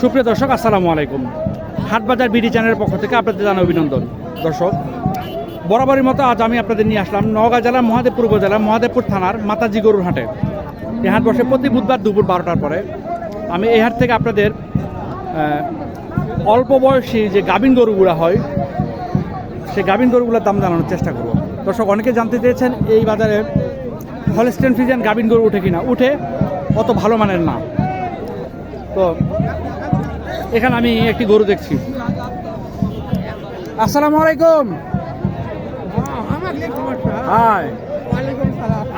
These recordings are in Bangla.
সুপ্রিয় দর্শক, আসসালামু আলাইকুম। হাটবাজার বিডি চ্যানেলের পক্ষ থেকে আপনাদের জানাই অভিনন্দন। দর্শক, বরাবরের মতো আজ আমি আপনাদের নিয়ে আসলাম নওগাঁ জেলার মহাদেবপুর উপজেলা, মহাদেবপুর থানার মাতাজি গরুর হাটে। এই হাট বসে প্রতি বুধবার দুপুর বারোটার পরে। আমি এই হাট থেকে আপনাদের অল্প বয়সী যে গাভিন গরুগুলো হয়, সেই গাভিন গরুগুলোর দাম জানানোর চেষ্টা করব। দর্শক, অনেকে জানতে চেয়েছেন এই বাজারে হলস্টেন ফ্রিজেন গাভিন গরু উঠে কিনা? উঠে অত ভালো মানের না। তো এখানে আমি একটি গরু দেখছি। আসসালামু আলাইকুম।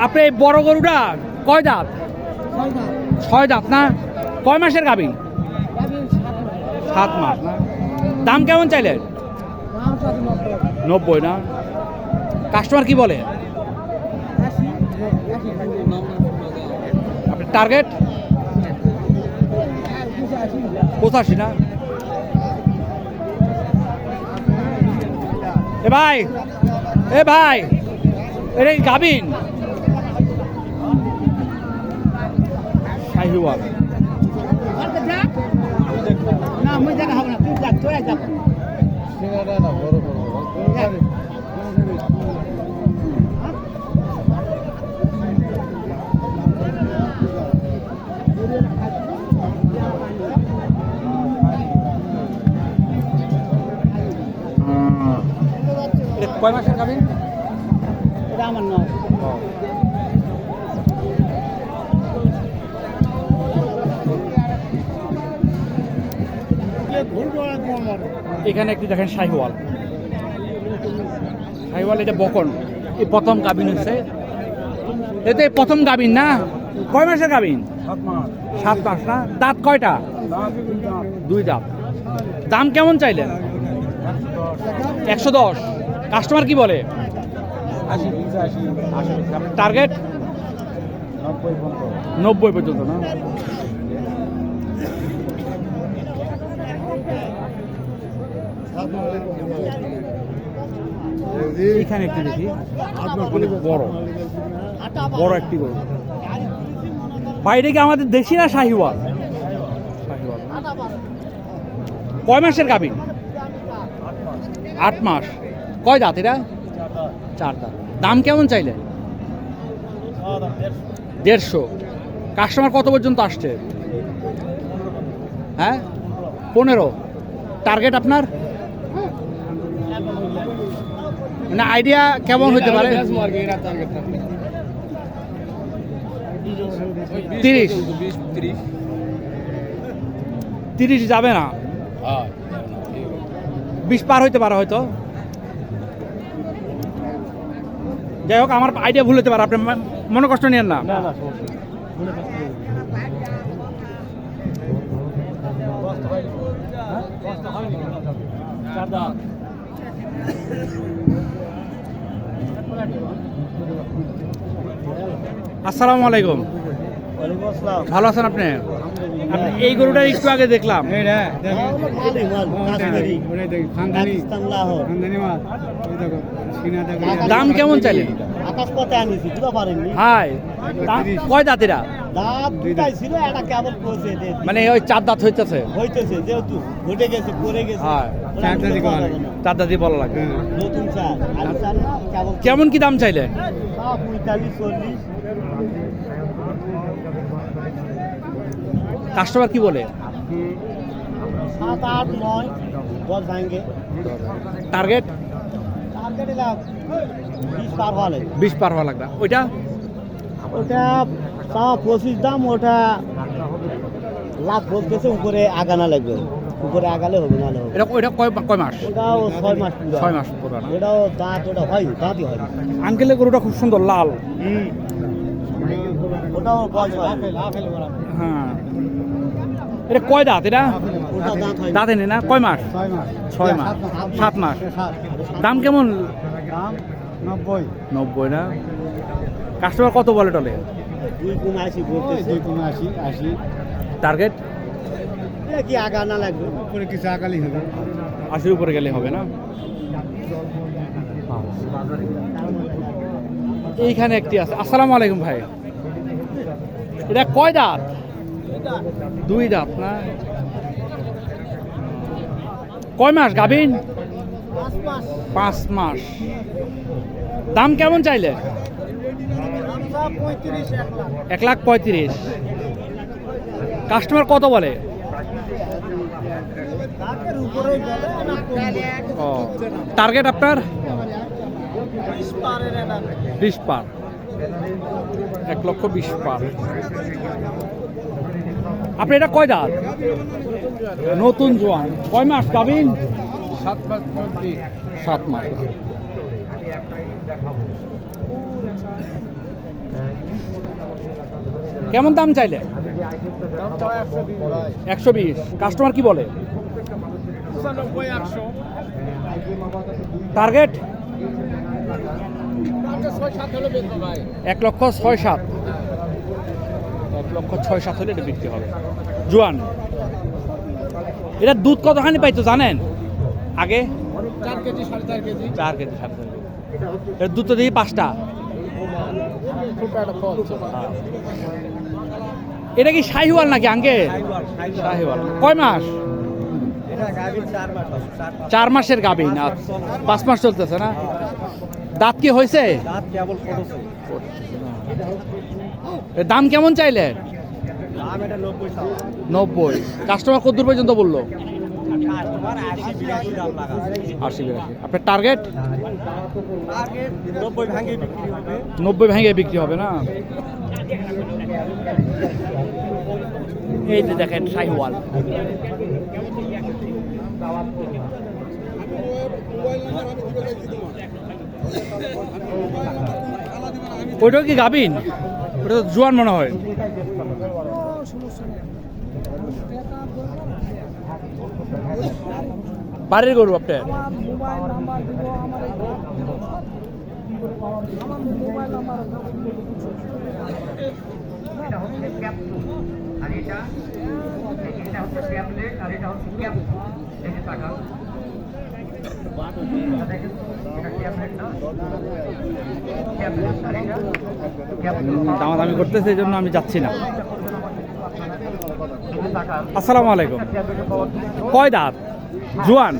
আপনি এই বড় গরুটা কয় দাঁত? ছয় দাঁত না? কয় মাসের গাবি সাত মাস না? দাম কেমন চাইলেন? নব্বই না? কাস্টমার কি বলে? আপনার টার্গেট পঁচাশি না? এ ভাই এ ভাই এটা কি গাবিন। শাহিওয়াল। না মুই দেখা হবে না তুই যাক তোরা যাক কয় মাসের গাবিন এটা আমার নয়। এখানে একটি দেখেন শাহিওয়াল শাহিওয়াল এটা বকন। এই প্রথম গাবিন হচ্ছে। এতে প্রথম গাবিন না? কয় মাসের গাবিন সাত মাস। না? দাঁত কয়টা? দুই দাঁত। দাম কেমন চাইলেন? একশো দশ। কাস্টমার কি বলে? টার্গেট নব্বই পর্যন্ত। না? এইখানে একটু দেখি। অনেক বড়। বড় একটি গরু। বাইরে কি আমাদের দেশি না শাহিওয়াল? কয় মাসের গাভী? আট মাস। কয় দাঁত এটা? চার দাঁত। দাম কেমন চাইলে? দেড়শো। কাস্টমার কত পর্যন্ত আসছে? হ্যাঁ? পনেরো। টার্গেট আপনার? মানে আইডিয়া কেমন হতে পারে? তিরিশ। তিরিশ যাবে না। বিশ পার হইতে পারে হয়তো। যাই হোক আমার আইডিয়া ভুল হতে পারে আপনি মনে কষ্ট নেন না। আসসালামু আলাইকুম। ভালো আছেন আপনি? আপনি এই গরুটা একটু আগে দেখলাম। দাম কেমন চাইলেন? আকাশ পথে আনিছি দিতে পারেননি? হাই কয় দাঁতেরা? দাঁত। দুটাই ছিল একটা কেবল পৌঁছে দে। মানে ওই চার দাঁত হইতেছে? হইতেছে যেহেতু ঘটে গেছে পড়ে গেছে। হ্যাঁ। চার দাঁতই বলা লাগে। নতুন আর না কেমন কি দাম চাইলে পঁয়তাল্লিশ চল্লিশ। কাস্টমার কি বলে? সাত আট নয় দশ ভাঙ্গে টার্গেট টার্গেট বিশ পার হওয়া লাগবে। ওইটা? ওটা চাওয়া পঁচিশ দাম ওটা লাখ বলতেছে উপরে আগানা লাগবে। উপরে আগালে হবে নাহলে হবে। এটা ওইটা কয় কয় মাস? ওটাও ছয় মাস ছয় মাস পুরো না। ওটাও দাঁত ওটা হয় দাঁতই হয় আঙ্কেলের গরুটা খুব সুন্দর লাল। ওটাও হয় হ্যাঁ। এটা কয় দাঁত এটা? ওটা দাঁত দাঁত এনে না? কয় মাস? ছয় মাস। সাত মাস। দাম কেমন? নব্বই। নব্বই না? কাস্টমার কত বলে টলে? দুই গুণ আশি বলতেছে। দুই কোনো আশি আশি। টার্গেট? এটা কি আগানা লাগবে? উপরে কিছু আকালি হবে। আশির উপরে গেলে হবে না? এইখানে একটি আছে। আসসালামু আলাইকুম ভাই। এটা কয় দাঁত? দুই দাঁত না? কয় মাস গাভিন? পাঁচ মাস। দাম কেমন চাইলে? এক লাখ পঁয়ত্রিশ। কাস্টমার কত বলে? টার্গেট আপনার? বিশ পার। এক লক্ষ বিশ পার। আপনি এটা কয় দাঁত? নতুন জোয়ান। কয় মাস গাবিন সাত মাস সাত মাস। কেমন দাম চাইলে? একশো বিশ। কাস্টমার কি বলে? টার্গেট ছয় সাত হলে বেচবো ভাই এক লক্ষ ছয় সাত। এক লক্ষ ছয় সাত হলে এটা বিক্রি হবে। জোয়ান এটা দুধ কতখানি পাইতো জানেন? আগে? চার কেজি সাড়ে চার কেজি। চার কেজি সাড়ে চার কেজি। এর দুধ তো দিই পাঁচটা। ফল এটা কি শাহিওয়াল নাকি আঙ্কে শাহিওয়াল। কয় মাস? চার মাসের গাবি না পাঁচ মাস চলতেছে না? দাঁত কি হয়েছে? এর দাম কেমন চাইলে? নব্বই কাস্টমার কত দূর পর্যন্ত বলল? আশি বিরাশি আপনার টার্গেট নব্বই ভেঙে বিক্রি হবে। না? এই যে দেখেন শাহিওয়াল। ওইটাও কি গাবিন? ওটা তো জোয়ান মনে হয়। বাড়ির গরু আপনার? আর এটা হচ্ছে আর এটা হচ্ছে দামাদামি করতেছে এই জন্য আমি যাচ্ছি না। আসসালামু আলাইকুম। কয় দাঁত জোয়ান।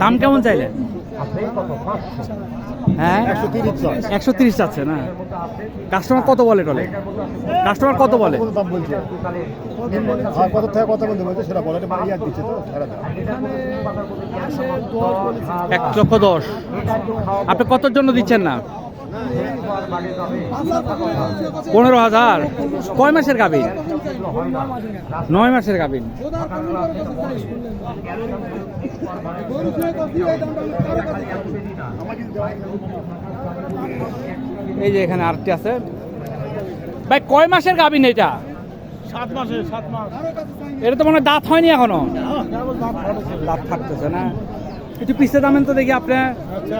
দাম কেমন চাইলে? আপনি কত পাঁচশো হ্যাঁ? একশো তিরিশ চাচ্ছে না। কাস্টমার কত বলে টলে? কাস্টমার কত বলে বলে? এক লক্ষ দশ। আপনি কতর জন্য দিচ্ছেন না? পনেরো হাজার। কয় মাসের গাবিন নয় মাসের গাবিন এই যে এখানে আরেকটি আছে। ভাই কয় মাসের গাবিন এটা? সাত মাসে সাত মাস। এটা তো মনে হয় দাঁত হয়নি এখনও। দাঁত থাকতেছে না। একটু পিছিয়ে দামেন তো দেখি আপনি আচ্ছা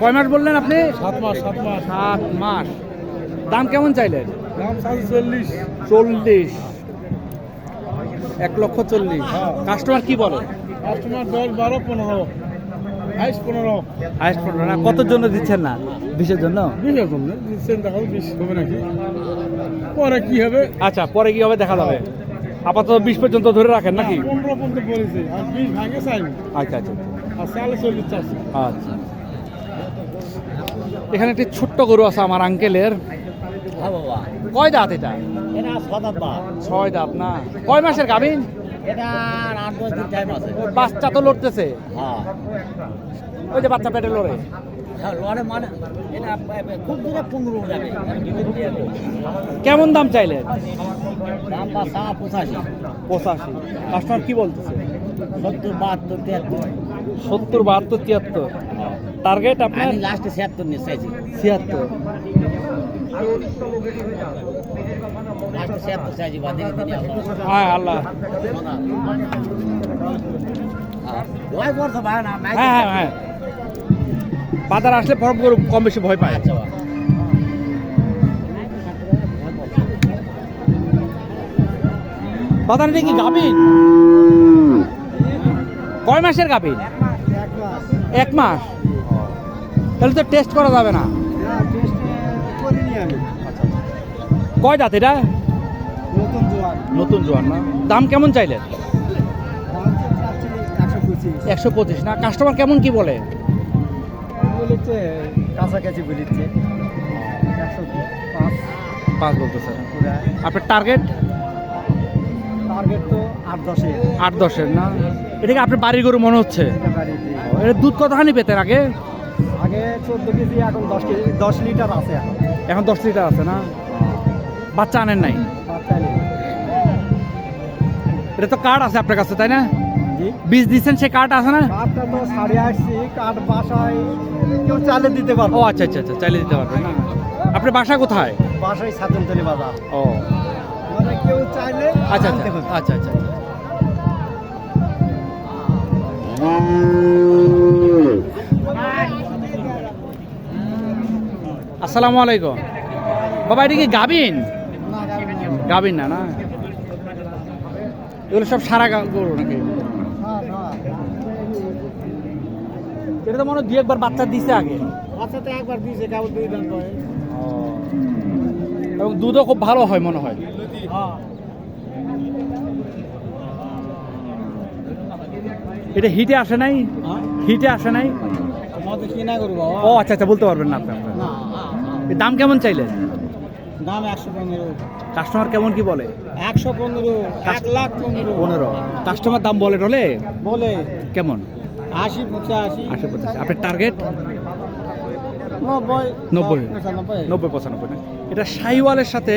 কয় মাস বললেন আপনি? সাত মাস সাত মাস। সাত মাস। দাম কেমন চাইলেন? দাম চল্লিশ চল্লিশ। এক লক্ষ চল্লিশ। কাস্টমার কি বলে? কাস্টমার দশ বারো পনেরো। বাইশ পনেরো। হাইস্ট পনেরো না? কতর জন্য দিচ্ছেন না? বিশের জন্য? বিশের জন্য। দিচ্ছেন দেখা বিশ হবে নাকি? পরে কি হবে? আচ্ছা পরে কি হবে দেখা যাবে। আপাতত বিশ পর্যন্ত ধরে রাখেন নাকি? পনেরো পর্যন্ত বলেছে। আর বিশ আচ্ছা আচ্ছা আর চল্লিশ চাষ আচ্ছা। এখানে একটি ছোট্ট গরু আছে আমার আঙ্কেলের। হ্যাঁ কয় দাঁত এটা? ছয় দাঁত না। কয় মাসের গাভিন? বাচ্চা তো লড়তেছে। হ্যাঁ। ওই যে বাচ্চা পেটে লড়ে। হ্যাঁ মানে কেমন দাম চাইলেন? দাম বা পঁচাশি। পঁচাশি। কাস্টমার কি বলতেছে? সত্তর বাহাত্তর তিয়াত্তর। সত্তর বাহাত্তর তিয়াত্তর। টার্গেট আপনার? আমি লাস্টে ছিয়াত্তর নিয়ে চাইছি। ছিয়াত্তর। হ্যাঁ আল্লাহ। ভয় করছ ভাই না হ্যাঁ হ্যাঁ হ্যাঁ। বাজার আসলে ফরম গরু কম বেশি ভয় পায়। বাজার এটা কি গাবিন কয় মাসের গাবিন এক মাস। এক মাস। তাহলে তো টেস্ট করা যাবে না। করিনি কয় দাঁত এটা? নতুন জোয়ান। জোয়ান না। দাম কেমন চাইলেন? একশো পঁচিশ। না কাস্টমার কেমন কি বলে? বলেছে কাছাকাছি একশো পাঁচ। বলতেছে। আপনার টার্গেট টার্গেট তো আট দশে আট দশের না? এটাকে আপনার বাড়ির গরু মনে হচ্ছে? এটা দুধ কতখানি পেতেন আগে? আগে চোদ্দ কেজি এখন দশ কেজি দশ লিটার আছে এখন। এখন দশ লিটার আছে না? বাচ্চা আনেন নাই? বাচ্চা নেই। এটা তো কার্ড আছে আপনার কাছে তাই না? বীজ দিচ্ছেন সে কার্ড আছে না? কাঠটা তো সাড়ে আসছি কাঠ বাসায় কেউ চালে দিতে ও আচ্ছা আচ্ছা আচ্ছা চাইলে দিতে পারবেন না। আপনার বাসা কোথায়? বাসায় সাতন্তলি বাজার। ও। মানে কেউ চাইলে আচ্ছা আচ্ছা আচ্ছা আচ্ছা আচ্ছা। আসসালামু আলাইকুম। বাবা এটা কি গাবিন? গাবিন না না? এগুলো সব সারা গরু নাকি? এটা তো মনে হয় দুই একবার বাচ্চা দিছে আগে। বাচ্চা তো একবার দিয়েছে কেবল দুই দিন এবং দুধও খুব ভালো হয় মনে হয়। হ্যাঁ এটা হিটে আসে নাই? হিটে আসে নাই? ও আচ্ছা আচ্ছা বলতে পারবেন না আপনি আপনার। দাম কেমন চাইলেন দাম একশো পনেরো। কাস্টমার কেমন কি বলে? একশো পনেরো এক লাখ পনেরো। পনেরো। কাস্টমার দাম বলে রলে বলে। কেমন? আশি পঁচাশি। আশি পঁচাশি। আপনার টার্গেট নব্বই। নব্বই। পঁচানব্বই। নব্বই পঁচানব্বই না? এটা সাইওয়ালের সাথে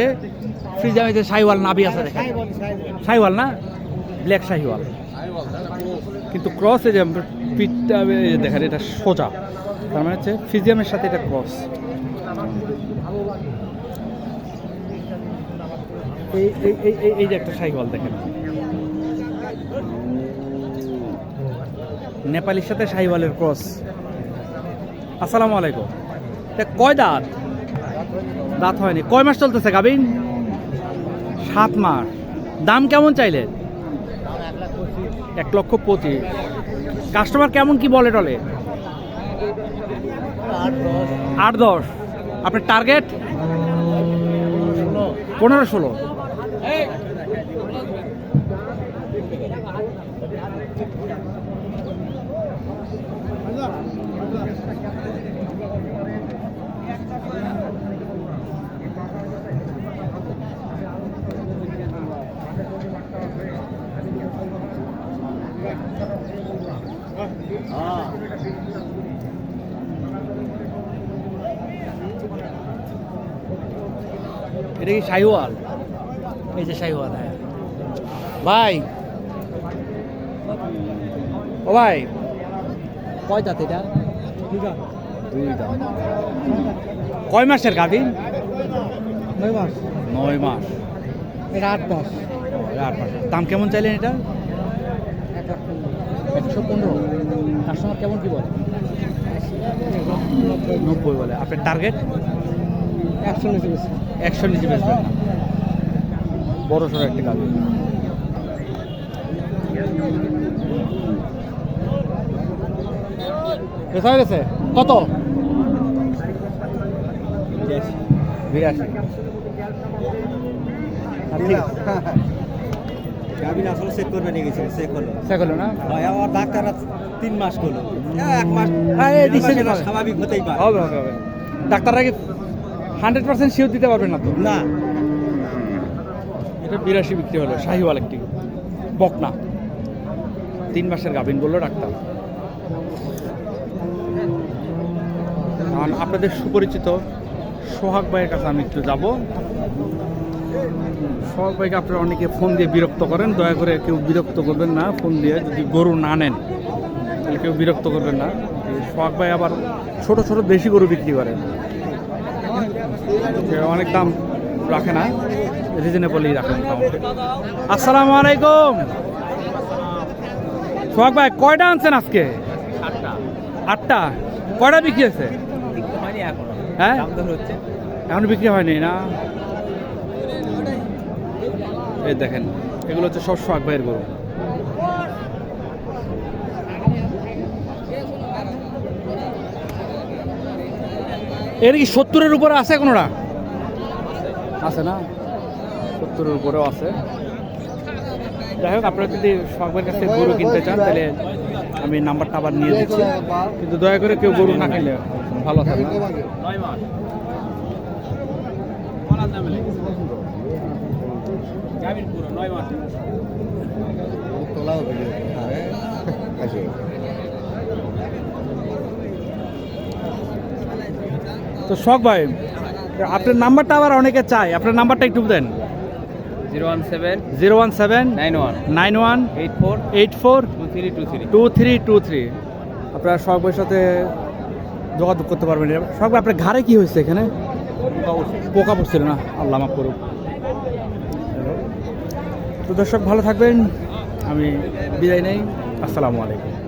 ফ্রিজামে যে সাইওয়াল নাবি আছে দেখেন। সাইওয়াল না? ব্ল্যাক সাইওয়াল কিন্তু ক্রস যে পিঠটা দেখেন এটা সোজা। তার মানে হচ্ছে ফিজিয়ামের সাথে এটা ক্রস এই এই এই যে একটা সাইওয়াল দেখেন। নেপালির সাথে সাইওয়ালের ক্রস আসসালামু আলাইকুম। এটা কয় দাঁত? দাঁত হয়নি। কয় মাস চলতেছে গাবিন? সাত মাস। দাম কেমন চাইলেন? এক লক্ষ পঁচিশ। কাস্টমার কেমন কি বলে টলে? আট দশ। আপনার টার্গেট পনেরো ষোলো। এটা কি শাহিওয়াল? এই যে শাহিওয়াল হ্যাঁ। ভাই। ও ভাই। কয় দাঁত এটা? দুই দাঁত। কয় মাসের গাভী? নয় মাস। নয় মাস। এটা আট মাস। আট মাস। দাম কেমন চাইলেন এটা? এক একশো পনেরো। কাস্টমার কেমন কি বলে? নব্বই বলে। আপনার টার্গেট একশো নিচে বেশি। একশো নিচে না বড় সড়ো একটা গাভী বেচা হয়ে গেছে? কত? বিরাশি। আছে। গাভিন আসলে চেক করবে নিয়ে গেছে। চেক হলো চেক হলো না? ভাই আমার ডাক্তাররা তিন মাস করল এক মাস হ্যাঁ। স্বাভাবিক হতেই পারে। হবে হবে হবে। ডাক্তাররা কি হান্ড্রেড পার্সেন্ট শিওর দিতে পারবেন না তো? না। এটা বিরাশি বিক্রি হলো শাহিওয়াল একটি বকনা। তিন মাসের গাভিন বলল ডাক্তার। আপনাদের সুপরিচিত সোহাগ ভাইয়ের কাছে আমি একটু যাব। সোহাগ ভাইকে আপনারা অনেকে ফোন দিয়ে বিরক্ত করেন দয়া করে কেউ বিরক্ত করবেন না ফোন দিয়ে যদি গরু না নেন। কেউ বিরক্ত করবেন না। সোহাগ ভাই আবার ছোট ছোট দেশি গরু বিক্রি করেন যে অনেক দাম রাখে না রিজনেবলই রাখে মোটামুটি আসসালামু আলাইকুম। সোহাগ ভাই, কয়টা আনছেন আজকে? আটটা। কয়টা বিক্রি হয়েছে? হ্যাঁ? এখন বিক্রি হয়নি না? এই দেখেন, এগুলো হচ্ছে সব সোহাগ ভাইয়ের গরু। এর কি সত্তরের উপরে আছে কোনোটা? আছে না? সত্তরের উপরেও আছে। যাই হোক আপনারা যদি সবার কাছে গরু কিনতে চান তাহলে আমি নাম্বারটা আবার নিয়ে দিচ্ছি। কিন্তু দয়া করে কেউ গরু না কিনলে ভালো থাকে না। তো শখ ভাই আপনার নাম্বারটা আবার অনেকে চায়। আপনার নাম্বারটা একটু দেন। Zero one seven zero one seven nine one nine one eight four eight four two three two three. Two three two three. আপনারা শখের সাথে যোগাযোগ করতে পারবেন। শখ ভাই আপনার ঘাড়ে কি হয়েছে এখানে? পোকা পড়ছিল না? আল্লাহ মাফ করুক। তো দর্শক ভালো থাকবেন। আমি বিদায় নেই। আসসালামু আলাইকুম।